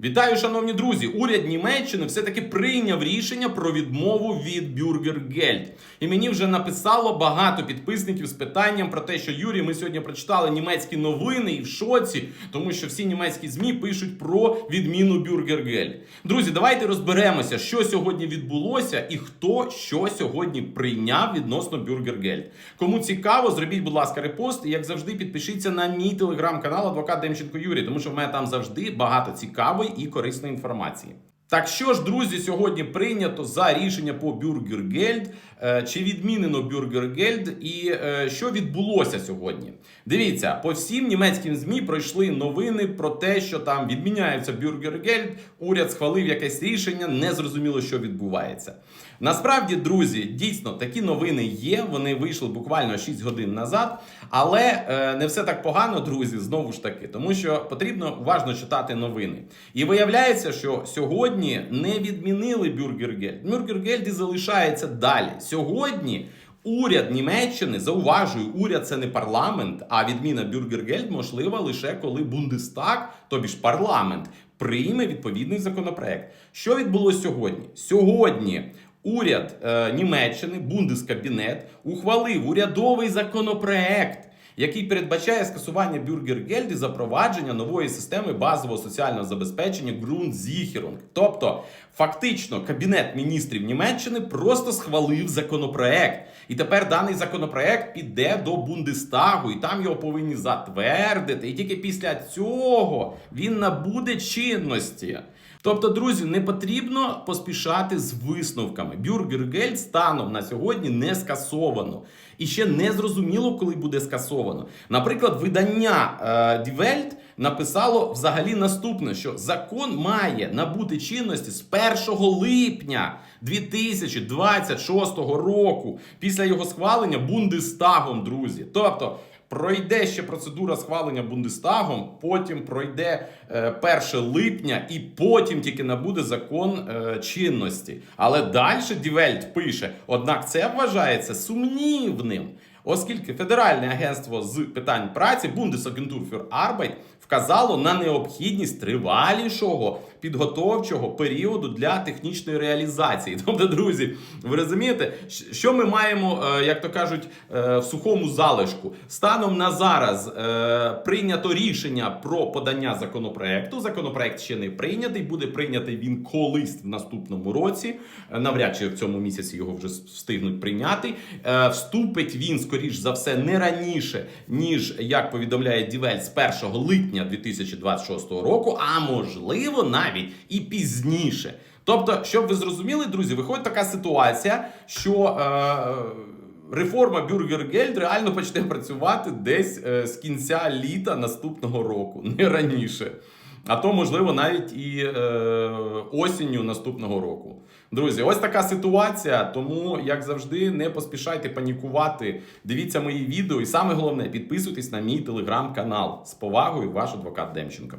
Вітаю, шановні друзі! Уряд Німеччини все-таки прийняв рішення про відмову від Бюргергельд. І мені вже написало багато підписників з питанням про те, що Юрій, ми сьогодні прочитали німецькі новини і в шоці, тому що всі німецькі змі пишуть про відміну Бюргергельд. Друзі, давайте розберемося, що сьогодні відбулося і хто що сьогодні прийняв відносно Бюргергельд. Кому цікаво, зробіть, будь ласка, репост. І як завжди, підпишіться на мій телеграм-канал Адвокат Демченко Юрій, тому що в мене там завжди багато цікавої і корисної інформації. Так що ж, друзі, сьогодні прийнято за рішення по Бюргергельд, чи відмінено Бюргергельд і е, що відбулося сьогодні. Дивіться, по всім німецьким змі пройшли новини про те, що там відміняється Бюргергельд. Уряд схвалив якесь рішення, не зрозуміло, що відбувається. Насправді, друзі, дійсно такі новини є. Вони вийшли буквально 6 годин назад, але е, не все так погано, друзі, знову ж таки, тому що потрібно уважно читати новини. І виявляється, що сьогодні не відмінили Бюргергельд. Бюргергельд і залишається далі. Сьогодні. Уряд Німеччини зауважую, уряд це не парламент, а відміна Бюргергельд можлива лише коли Бундестаг, тобі ж парламент, прийме відповідний законопроект. Що відбулося сьогодні? Сьогодні уряд е, Німеччини, Бундескабінет, ухвалив урядовий законопроект. Який передбачає скасування бюргергельд і запровадження нової системи базового соціального забезпечення Grundsicherung. Тобто, фактично, кабінет міністрів Німеччини просто схвалив законопроект, і тепер даний законопроект піде до Бундестагу, і там його повинні затвердити. І тільки після цього він набуде чинності. Тобто, друзі, не потрібно поспішати з висновками. Бюргергельд станом на сьогодні не скасовано. І ще не зрозуміло, коли буде скасовано. Наприклад, видання е, Die Welt написало взагалі наступне: що закон має набути чинності з 1 липня 2026 року, після його схвалення Бундестагом, друзі. Тобто. Пройде ще процедура схвалення Бундестагом, потім пройде е, 1 липня, і потім тільки набуде закон е, чинності. Але далі Дівельт пише: однак це вважається сумнівним, оскільки Федеральне агентство з питань праці Bundesagentur für Arbeit вказало на необхідність тривалішого підготовчого періоду для технічної реалізації. Тобто, друзі, ви розумієте, що ми маємо, е, як то кажуть, е, в сухому залишку. Станом на зараз е, прийнято рішення про подання законопроекту. Законопроект ще не прийнятий, буде прийнятий він колись в наступному році. Навряд чи в цьому місяці його вже встигнуть прийняти. Вступить він, скоріш за все, не раніше, ніж як повідомляє Дівель, з 1 липня 2026 року, а можливо навіть і пізніше. Тобто, щоб ви зрозуміли, друзі, виходить така ситуація, що е, реформа Бюргергельд реально почне працювати десь е, з кінця літа наступного року, не раніше. А то, можливо, навіть і е, осінню наступного року. Друзі, ось така ситуація. Тому, як завжди, не поспішайте панікувати. Дивіться мої відео, і саме головне, підписуйтесь на мій телеграм-канал. З повагою, ваш адвокат Демченко.